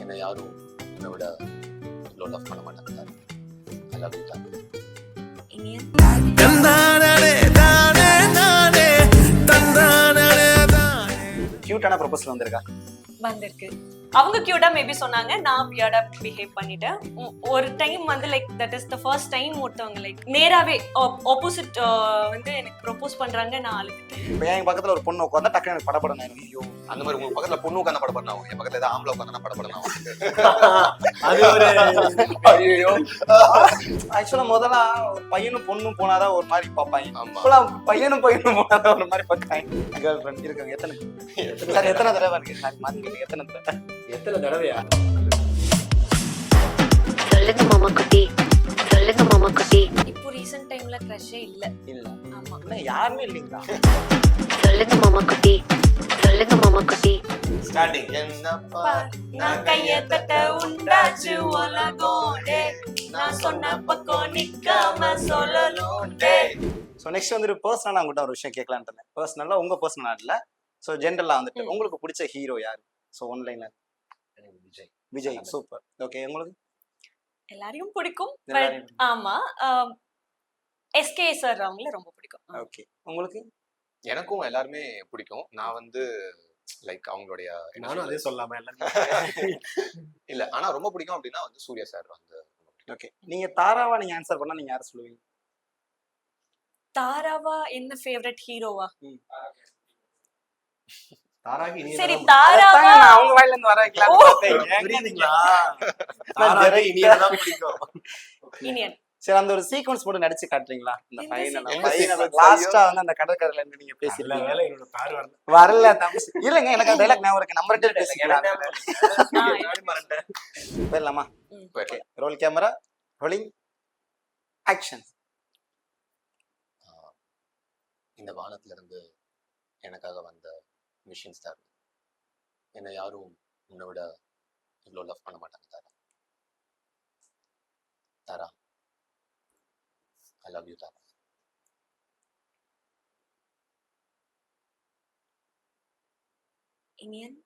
என்னை யாரும் உன்னை விட இவ்வளோ லவ் பண்ண மாட்டாங்க. ஐ லவ் யூ தானே கியூட்டான ப்ரொபோசல் வந்திருக்கா? வந்திருக்கு. அவங்க கியூட்டா மேபி சொன்னாங்க. நான் வியர்டா பிஹேவ் பண்ணிட்டேன். ஒரு டைம் வந்து like that is the first time ஒருத்தவங்க லைக் நேராவே ஆப்போசிட் வந்து எனக்கு ப்ரொபோஸ் பண்றாங்க நான் அழுதுட்டேன். இப்போ என் பக்கத்துல ஒரு பொண்ணு உட்காந்தா டக்குனு எனக்கு படப்படம் ஆயிரும். ஐயோ அந்த மாதிரி உங்க பக்கத்துல பொண்ணு உட்காந்து படப்படணும் என் பக்கத்துல ஏதாவது ஆம்பளை உட்காந்து படப்படணும் அது ஒரு ஐயோ ஆக்சுவலா முதல்ல பையனும் பொண்ணும் போனாதான் ஒரு மாதிரி பார்ப்பாங்க. இப்பெல்லாம் பையனும் பையனும் போனாதான் ஒரு மாதிரி பார்க்காங்க. கேர்ள் ஃப்ரெண்ட் இருக்காங்க எத்தனை சார் எத்தனை தடவை? இருக்கு எத்தனை தடவை? எத்தனை தடவையா? சொல்லுங்க மாமா குட்டி. சொல்லுங்க மாமா குட்டி. இப்போ ரீசெண்ட் டைம்ல க்ரஷே இல்ல. இல்ல. ஆமா. என்ன யாருமே இல்லைங்களா? சொல்லுங்க மாமா குட்டி. சொல்லுங்க மாமா குட்டி. ஸ்டார்டிங் என்னப்பா? நான் கைய தட்ட உண்டாச்சு உலகோடே நான் சொன்ன பக்கம் நிக்காம சொல்லலோண்டே. ஸோ நெக்ஸ்ட் வந்துட்டு பர்சனலாக உங்கள்கிட்ட ஒரு விஷயம் கேட்கலான்ட்டு இருந்தேன். பர்சனலாக உங்க பர்சனலாக இல்லை. ஸோ ஜென்ரலாக வந்துட்டு. உங்களுக்கு பிடிச்ச ஹீரோ யார்? ஸோ ஒன்லைன்ல விஜய். சூப்பர். ஓகே உங்களுக்கு? எல்லாரையும் பிடிக்கும் ஆமா எஸ்கே சார் அவங்கள ரொம்ப பிடிக்கும். ஓகே உங்களுக்கு? எனக்கும் எல்லாருமே பிடிக்கும். நான் வந்து லைக் அவங்களுடைய நானும் அதே? சொல்லாம இல்ல ஆனா ரொம்ப பிடிக்கும் அப்படின்னா வந்து சூர்யா சார் வந்து. ஓகே நீங்க தாராவா நீங்க ஆன்சர் பண்ணா நீங்க யாரை சொல்லுவீங்க? தாராவா என்ன ஃபேவரட் ஹீரோவா தாராகி சரி நான் அவங்க வாயில இருந்து வர நான் பிடிக்கும். இனியன் சரி அந்த ஒரு சீக்வன்ஸ் மட்டும் நடிச்சு காட்டுறீங்களா? இந்த பையனை? லாஸ்டா வந்து அந்த கடற்கரையில இருந்து நீங்க பேர் வரல. வரல தம்பி. இல்லங்க எனக்கு அந்த டைலாக் நானும் மறந்துட்டேன். போயிடலாமா. ரோல் கேமரா ரோலிங் ஆக்ஷன் இந்த வானத்துல இருந்து எனக்காக வந்த மிஷின்ஸ் தான் என்னை யாரும் உன்னை விட இவ்வளோ லவ் பண்ண மாட்டாங்க Thara. Thara. I love you Thara. Iniyan?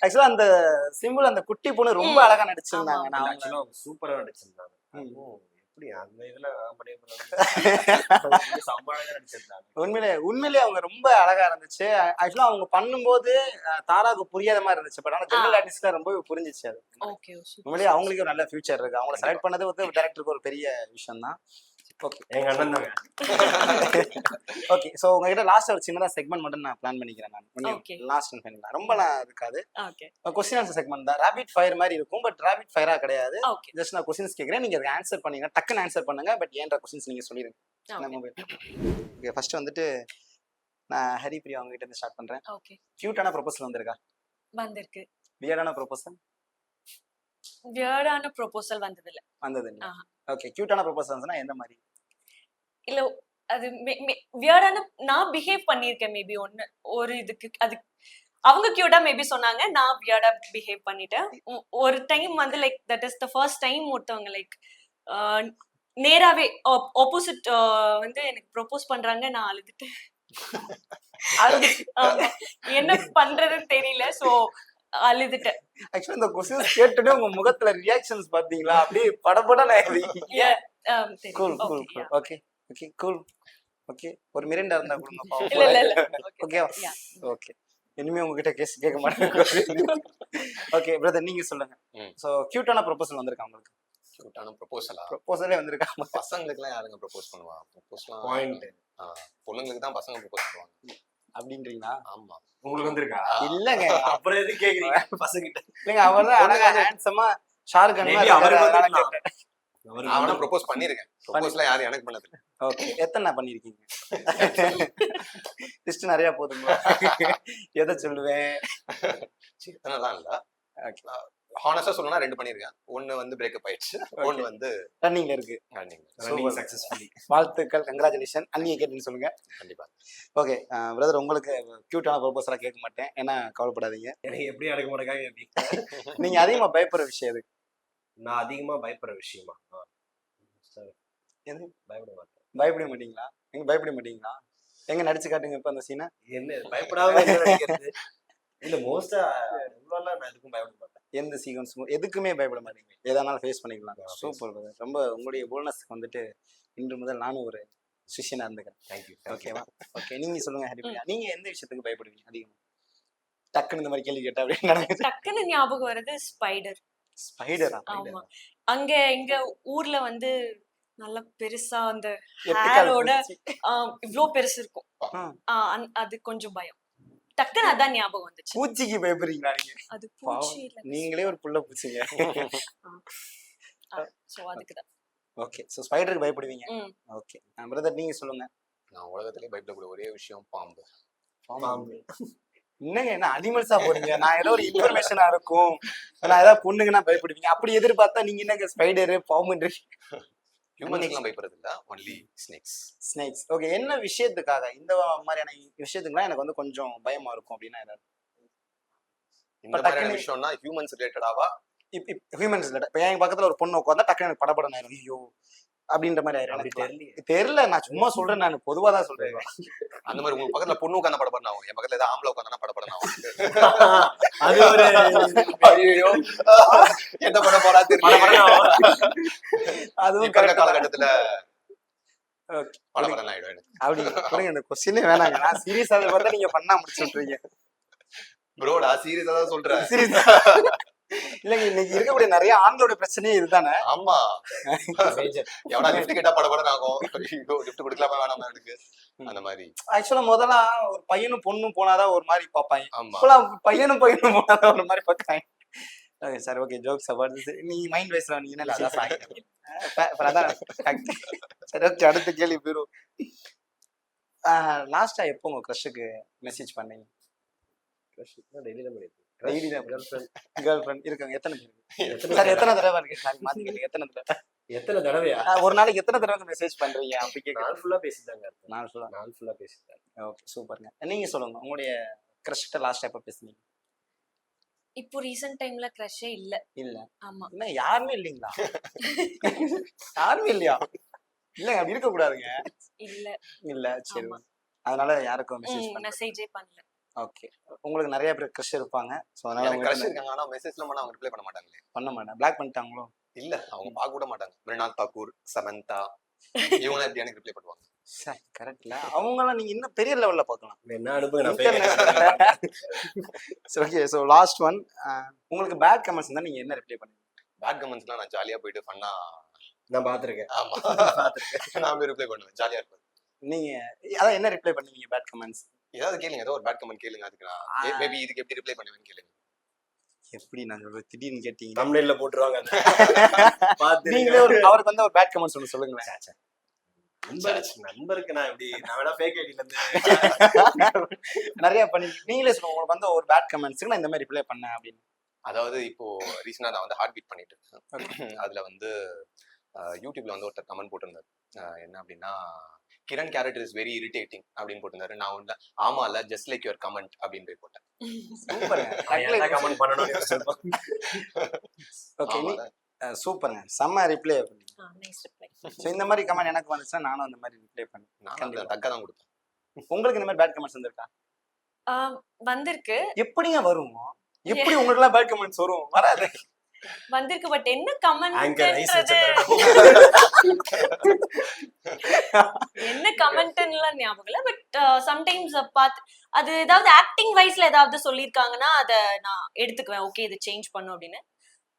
ஆக்சுவலா அந்த சிம்பிள் அந்த குட்டி பொண்ணு ரொம்ப அழகா நடிச்சிருந்தாங்க நான் சூப்பரா நடிச்சிருந்தாங்க உண்மையிலே உண்மையிலே அவங்க ரொம்ப அழகா இருந்துச்சு ஆக்சுவலா அவங்க பண்ணும்போது தாராவுக்கு புரியாத மாதிரி இருந்துச்சு பட் ஆனா ஜெனரல் ஆர்டிஸ்ட்ல ரொம்ப புரிஞ்சிச்சு அது உண்மையிலேயே அவங்களுக்கு ஒரு நல்ல ஃபியூச்சர் இருக்கு அவங்கள செலக்ட் பண்ணது வந்து டேரக்டருக்கு ஒரு பெரிய விஷயம் தான் ஓகே எங்க அண்ணன் தாங்க ஓகே ஸோ உங்ககிட்ட லாஸ்ட் ஒரு சின்னதா செக்மெண்ட் மட்டும் நான் பிளான் பண்ணிக்கிறேன். நான். லாஸ்ட் பண்ணிக்கலாம் ரொம்ப நான் இருக்காது. ஓகே கொஸ்டின் ஆன்சர் செக்மெண்ட் தான். ரேபிட் ஃபயர் மாதிரி இருக்கும் பட் ரேபிட் ஃபயரா கிடையாது. ஓகே ஜஸ்ட் நான் கொஸ்டின்ஸ் கேட்குறேன் நீங்க அதுக்கு ஆன்சர் பண்ணீங்க. டக்குன்னு ஆன்சர் பண்ணுங்க பட் ஏன்ற கொஸ்டின்ஸ் நீங்க சொல்லிடுங்க நம்ம ஓகே ஃபர்ஸ்ட் வந்துட்டு நான் ஹரிப்ரியா அவங்க கிட்ட இருந்து ஸ்டார்ட் பண்றேன். ஓகே கியூட்டான ப்ரொபோசல் வந்திருக்கா? வந்திருக்கு. வியர்டான ப்ரொபோசல் வியர்டான ப்ரொபோசல் வந்ததில்ல. வந்தது ஆஹா. ஓகே கியூட்டான ப்ரொபோசல் வந்துச்சுன்னா எந்த மாதிரி? இல்ல அது வியர்டான நான் பிஹேவ் பண்ணியிருக்கேன் மேபி ஒன்னு ஒரு இதுக்கு அது அவங்க கியூட்டா மேபி சொன்னாங்க நான் வியர்டா பிஹேவ் பண்ணிட்டேன். ஒரு டைம் வந்து like that is the first time ஒருத்தவங்க லைக் நேராவே ஆப்போசிட் வந்து எனக்கு ப்ரொபோஸ் பண்றாங்க நான் அழுதுட்டேன். என்ன பண்றதுன்னு தெரியல சோ அழுதுட்டேன். ஆக்சுவலி இந்த கொஸ்டின்ஸ் கேட்டுட்டு உங்க முகத்துல ரியாக்ஷன்ஸ் பாத்தீங்களா அப்படியே படபட yeah. Okay okay cool okay ஒரு மிரண்டா இருந்தா கொடுங்க இல்ல ஓகே இனிமே உங்ககிட்ட கேஸ் கேட்க மாட்டேன். ஓகே பிரதர் நீங்க சொல்லுங்க. சோ கியூட்டான ப்ரொபோசல் வந்திருக்கா உங்களுக்கு? கியூட்டான ப்ரொபோசலா ப்ரொபோசலே வந்திருக்கா பசங்களுக்குலாம் யாருங்க ப்ரொபோஸ் பண்ணுவா? ப்ரொபோஸ்லாம் பாயிண்ட் பொண்ணுங்களுக்கு தான் பசங்க ப்ரொபோஸ் பண்ணுவாங்க. அப்படின்றீங்களா? ஆமா. உங்களுக்கு வந்திருக்கா? இல்லங்க. அப்புறம் எது கேக்குறீங்க? பசங்கிட்ட. இல்லங்க அவர் தான் அழகா ஹேண்ட்ஸமா ஷாருக் Maybe அவருக்கு. அவனை ப்ரொபோஸ் பண்ணிருக்கேன். ப்ரொபோஸ்லாம் யாரும் எனக்கு பண்ணது. ஓகே. எத்தனை பண்ணிருக்கீங்க? லிஸ்ட் நிறைய போதுங்களா எதை சொல்லுவேன்? எத்தனைலாம் இல்ல. ஹானஸ்டா சொல்லணும்னா ரெண்டு பண்ணிருக்கேன். ஒண்ணு வந்து பிரேக்கப் ஆயிடுச்சு. ஒண்ணு வந்து ரன்னிங்ல இருக்கு. ரன்னிங் சக்சஸ்ஃபுல்லி வாழ்த்துக்கள். கங்க்ராச்சுலேஷன் அண்ணியை கேட்டுன்னு சொல்லுங்க. கண்டிப்பா. ஓகே பிரதர் உங்களுக்கு கியூட்டான ப்ரொபோசலா கேட்க மாட்டேன். ஏன்னா கவலைப்படாதீங்க. எனக்கு எப்படி அடக்க மாட்டேங்க நீங்க அதிகமா பயப்படுற விஷயம் எது நான் அதிகமா பயப்படுற விஷயமா? ஆ. சரி. எது? பயப்பட மாட்டேன். பயப்பட மாட்டீங்களா? எங்க பயப்பட மாட்டீங்களா? எங்க நடிச்சு காட்டுங்க இப்ப அந்த சீனை என்ன பயப்படாம என்ன நடிக்கிறது? இல்ல மோஸ்டா இவ்வளோலாம் நான் எதுக்கும் பயப்பட மாட்டேன். எந்த சீக்வன்ஸ் எதுக்குமே பயப்பட மாட்டீங்க. எதனாலும் ஃபேஸ் பண்ணிக்கலாம். சூப்பர் ரொம்ப உங்களுடைய போல்னஸ்க்கு வந்துட்டு இன்று முதல் நானும் ஒரு சிஷியனா இருந்துக்கிறேன். தேங்க்யூ ஓகேவா ஓகே நீங்க சொல்லுங்க ஹரிப்ரியா நீங்க எந்த விஷயத்துக்கு பயப்படுவீங்க? அதிகமா? டக்குன்னு இந்த மாதிரி கேள்வி கேட்டா நடக்குது. டக்குன்னு ஞாபகம் வருது ஸ்பைடர் ஸ்பைடரா ஆமா. அங்க எங்க ஊர்ல வந்து நல்ல பெருசா அந்த ஹேரோட. இவ்ளோ பெருசு இருக்கும். அது கொஞ்சம் பயம். டக்குன்னு அதான் ஞாபகம் வந்துச்சு. பூச்சிக்கு பயப்படுறீங்களா நீங்க? அது. பூச்சி இல்ல. நீங்களே ஒரு புள்ள பூச்சிங்க. So okay. ஸ்பைடருக்கு பயப்படுவீங்க. ஓகே. பிரதர் நீங்க சொல்லுங்க. நான் உலகத்திலே பயப்படக்கூடிய ஒரே விஷயம் பாம்பு. பாம்பு. என்னங்க என்ன அனிமல்ஸா போறீங்க? நான் ஏதோ ஒரு இன்ஃபர்மேஷனா இருக்கும். நான் ஏதாவது பொண்ணுங்கன்னா பயப்படுவீங்க. அப்படி எதிர்பார்த்தா நீங்க என்னங்க ஸ்பைடரு பாம்பு ஹியூமன்ஸ்க்குலாம் பயப்படுறது இல்ல ஒன்லி ஸ்னேக்ஸ் ஸ்னேக்ஸ் ஓகே என்ன விஷயத்துக்காக? இந்த மாதிரியான விஷயத்துக்குலாம் எனக்கு வந்து கொஞ்சம் பயமா இருக்கும் அப்படின்னா ஏதாவது இந்த மாதிரியான விஷயம்னா ஹியூமன்ஸ் ரிலேட்டடாவா ஹியூமன்ஸ் இப்போ என் பக்கத்துல ஒரு பொண்ணு உட்காந்தா டக்குனு எனக்கு படபடம் ஆயிரும். ஐயோ. அப்படின்ற மாதிரி ஆயிரும். தெரியல நான் சும்மா சொல்றேன் நான் பொதுவா தான் சொல்றேன். அந்த மாதிரி உங்க பக்கத்துல பொண்ணு உட்காந்து படப்படணும் ஆகும் என் பக்கத்துல ஏதாவது ஆம்பளை உட்காந்து படப்படணும் ஆகும் அது ஒரு ஐயோ என்ன பண்ண போறா தெரியல. அதுவும் கரெக்ட் காலகட்டத்துல அப்படி இந்த கொஸ்டினே வேணாங்க. நான் சீரியஸா பார்த்தா நீங்க பண்ணா முடிச்சு விட்டுறீங்க ப்ரோடா சீரியஸா தான் சொல்றேன். சீரியஸா இல்லைங்க இன்னைக்கு இருக்கக்கூடிய நிறைய ஆண்களோட பிரச்சனையே இதுதானே? ஆமா. எவனா லிஃப்ட் கேட்டா படப்படம் ஆகும். லிஃப்ட் கொடுக்கலாமா வேணாமா எனக்கு அந்த மாதிரி. ஆக்சுவலா முதல்ல ஒரு பையனும் பொண்ணும் போனாதான் ஒரு மாதிரி பார்ப்பாங்க. ஆமா. இப்பெல்லாம் பையனும் பையனும் போனாதான் ஒரு மாதிரி பார்க்காங்க okay sir okay jokes apart நீ மைண்ட் வைஸ்ல நீங்க என்ன அதான். சரி ஓகே அடுத்த கேள்வி போயிரும். லாஸ்டா எப்போ உங்க க்ரஷுக்கு மெசேஜ் பண்ணீங்க? டெய்லி தான் பண்ணிருக்கேன் Daily தான். கேர்ள் ஃப்ரெண்ட் இருக்காங்க. எத்தனை பேர்? எத்தனை சார் எத்தனை தடவை இருக்கு? சார் மாத்தி எத்தனை தடவை? எத்தனை தடவையா? ஒரு நாளைக்கு எத்தனை தடவை மெசேஜ் பண்றீங்க? அப்படி கேட்க நாள் ஃபுல்லா பேசிட்டாங்க நாள் ஃபுல்லா நாள் ஃபுல்லா பேசிட்டாங்க ஓகே சூப்பருங்க நீங்க சொல்லுங்க உங்களுடைய க்ரஷ்கிட்ட லாஸ்ட் எப்போ பேசுனீங்க? இப்போ ரீசெண்ட் டைம்ல க்ரஷே இல்ல. இல்ல. ஆமா. என்ன யாருமே இல்லைங்களா? யாருமே இல்லையா? இல்லைங்க அப்படி இருக்க கூடாதுங்க இல்ல. இல்ல சரி. அதனால யாருக்கும் மெசேஜ் பண்ண மெசேஜே பண்ணல. ஓகே. உங்களுக்கு நிறைய பேர் க்ரஷ் இருப்பாங்க. ஸோ அதனால எனக்கு உங்களுக்கு க்ரஷ் இருக்காங்க. ஆனா மெசேஜ்ல பண்ணா அவங்க ரிப்ளை பண்ண மாட்டாங்களே. பண்ண மாட்டேன் பிளாக் பண்ணிட்டாங்களோ? இல்ல அவங்க பார்க்க கூட மாட்டாங்க. மிருனாத் தாக்கூர் சமந்தா இவங்க எப்படி எனக்கு ரிப்ளை பண்ணுவாங்க? சார் கரெக்ட்ல அவங்களாம் நீங்க இன்னும் பெரிய லெவல்ல பார்க்கலாம். என்ன அனுப்புங்க? நான் ஓகே ஸோ லாஸ்ட் ஒன் உங்களுக்கு பேட் கமெண்ட்ஸ் இருந்தா நீங்க என்ன ரிப்ளை பண்ணுவீங்க? பேட் கமெண்ட்ஸ்லாம் நான் ஜாலியா போயிட்டு பண்ணா நான் பாத்திருக்கேன் ஆமா. நான் போய் ரிப்ளை பண்ணுவேன். ஜாலியா இருப்பேன். நீங்க அதான் என்ன ரிப்ளை பண்ணுவீங்க பேட் கமெண்ட்ஸ் ஏதாவது கேளுங்க. ஏதோ ஒரு பேட் கமெண்ட் கேளுங்க அதுக்கு நான் மேபி இதுக்கு எப்படி ரிப்ளை பண்ணுவேன்னு கேளுங்க. எப்படி நான் சொல்றது? திடீர்னு கேட்டீங்க தம்ப்நெயில்ல போட்டுருவாங்க. நீங்களே ஒரு அவருக்கு வந்து ஒரு பேட் கமெண்ட்ஸ் ஒன்று சொல்லுங்களேன். நண்பர் நண்பருக்கு நான் எப்படி நான் வேணா ஃபேக் ஐடில இருந்து நிறைய பண்ணி நீங்களே சொல்லுங்க. உங்களுக்கு வந்து ஒரு பேட் கமெண்ட்ஸ்க்கு நான் இந்த மாதிரி ரிப்ளை பண்ணேன் அப்படின்னு. அதாவது இப்போ ரீசெண்டா நான் வந்து ஹார்ட் பீட் பண்ணிட்டு இருக்கேன். அதுல வந்து யூடியூப்ல வந்து ஒருத்தர் கமெண்ட் போட்டிருந்தாரு. என்ன அப்படின்னா Kiran character is very irritating அப்படின்னு போட்டிருந்தாரு. நான் வந்து ஆமா இல்ல ஜஸ்ட் லைக் யுவர் கமெண்ட் அப்படின்னு போய் போட்டேன். சூப்பருங்க. ஆமால. செம்ம ரிப்ளை ஸோ இந்த மாதிரி கமெண்ட் எனக்கு வந்துச்சுன்னா நானும் அந்த மாதிரி ரிப்ளை பண்ணேன் நான். தக்க தான் கொடுப்பேன் உங்களுக்கு இந்த மாதிரி பேட் கமெண்ட்ஸ் வந்திருக்கா? வந்திருக்கு. எப்படிங்க வரும்? எப்படி உங்களுக்கு எல்லாம் பேட் கமெண்ட்ஸ் வரும்? வராது. வந்திருக்கு பட் என்ன வச்சிருக்காரு என்ன கமெண்ட்லாம் ஞாபகம் இல்ல பட் சம்டைம்ஸ் பார்த்து அது ஏதாவது ஆக்டிங் வைஸ்ல ஏதாவது சொல்லியிருக்காங்கன்னா அதை நான் எடுத்துக்குவேன். ஓகே இது சேஞ்ச் பண்ணும் அப்படின்னு.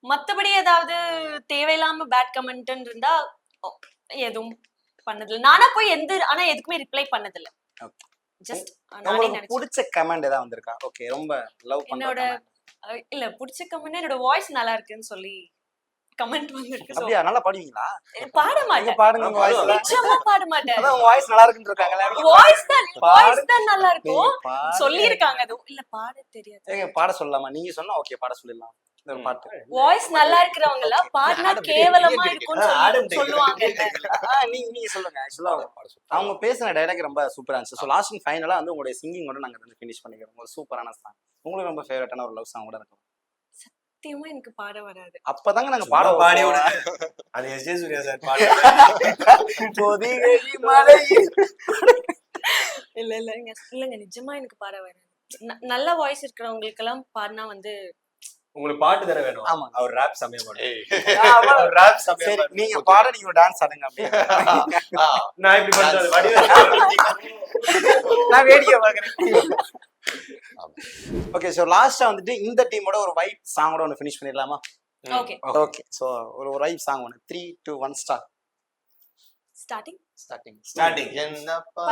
மத்தபடி ஏதாவது தேவையில்லாம பேட் கமெண்ட் இருந்தா எதுவும் பண்ணதில்ல. நானா போய் எந்த ஆனா எதுக்குமே ரிப்ளை பண்ணதில்ல. ஜஸ்ட் பிடிச்ச கமெண்ட் ஏதாவது வந்திருக்கா? ஓகே ரொம்ப லவ் என்னோட இல்ல பிடிச்ச கமெண்ட் என்னோட வாய்ஸ் நல்லா இருக்குன்னு சொல்லி கமெண்ட் வந்திருக்கு அப்படியா? நல்லா பாடுவீங்களா? பாட மாட்டேன். பாடுங்க உங்க வாய்ஸ்ல நிச்சயமா பாட மாட்டேன். அதான் உங்க வாய்ஸ் நல்லா இருக்குன்னு இருக்காங்களே வாய்ஸ் தான். வாய்ஸ் தான் நல்லா இருக்கும். சொல்லியிருக்காங்க. அது இல்ல பாட தெரியாது. ஏங்க பாட சொல்லலாமா? நீங்க சொன்னா ஓகே பாட சொல்லிடலாம். வாய்ஸ் நல்லா இருக்கிறவங்க எல்லாம் பாடினா கேவலமா. இருக்கும்னு. சொல்லுவாங்க. நீங்க நீங்க சொல்லுங்க. ஆக்சுவலா அவங்க பேசின டைலாக் ரொம்ப சூப்பரா இருந்துச்சு. ஸோ லாஸ்ட் அண்ட் ஃபைனலா வந்து உங்களுடைய சிங்கிங்கோட நாங்க வந்து ஃபினிஷ் பண்ணிக்கிறோம். ஒரு சூப்பரான சாங் உங்களுக்கு ரொம்ப ஃபேவரட்டான ஒரு லவ் சாங் கூட இருக்கும். சத்தியமா எனக்கு பாட வராது. அப்பதாங்க நாங்க பாட பாட அது எஸ் ஜே சூர்யா சார் பாடு. மலையில் இல்ல இல்லங்க. நிஜமா எனக்கு பாட வராது. ந- நல்ல வாய்ஸ் இருக்கிறவங்களுக்கு எல்லாம் பாடினா வந்து உங்களுக்கு பாட்டு தானே வேணும். ஆமா. அவர் ராப் சமயம். அவர் ராப் சமயம். நீங்க பாட நீங்க டான்ஸ் ஆடுங்க அப்படியே. நான் இப்படி பண்றது நான் வேடிக்கை பாக்குறேன். ஓகே ஸோ லாஸ்டா வந்துட்டு இந்த டீமோட ஒரு வைப் சாங்கோட ஒன்று ஃபினிஷ் பண்ணிடலாமா? ஓகே ஓகே ஸோ ஒரு ஒரு வைப் சாங் ஒன்று three two one star starting starting starting என்னப்பா?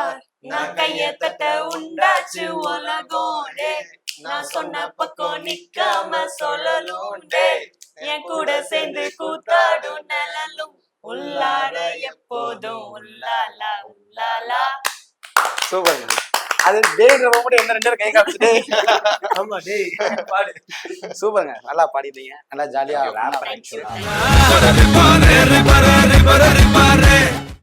நான் கைய தட்ட உண்டாச்சு உலகம் டேய். நான் சொன்ன பக்கம் நிக்காம சொல்லலும். டேய். என் கூட சேர்ந்து கூத்தாடும் நிழலும். உள்ளார எப்போதும் உள்ளாலா உள்ளாலா. சூப்பர். அது டேன்ற மட்டும் என்ன ரெண்டு கை காமிச்சுட்டு ஆமா டேய் பாடு. சூப்பருங்க. நல்லா பாடிட்டீங்க. நல்லா ஜாலியா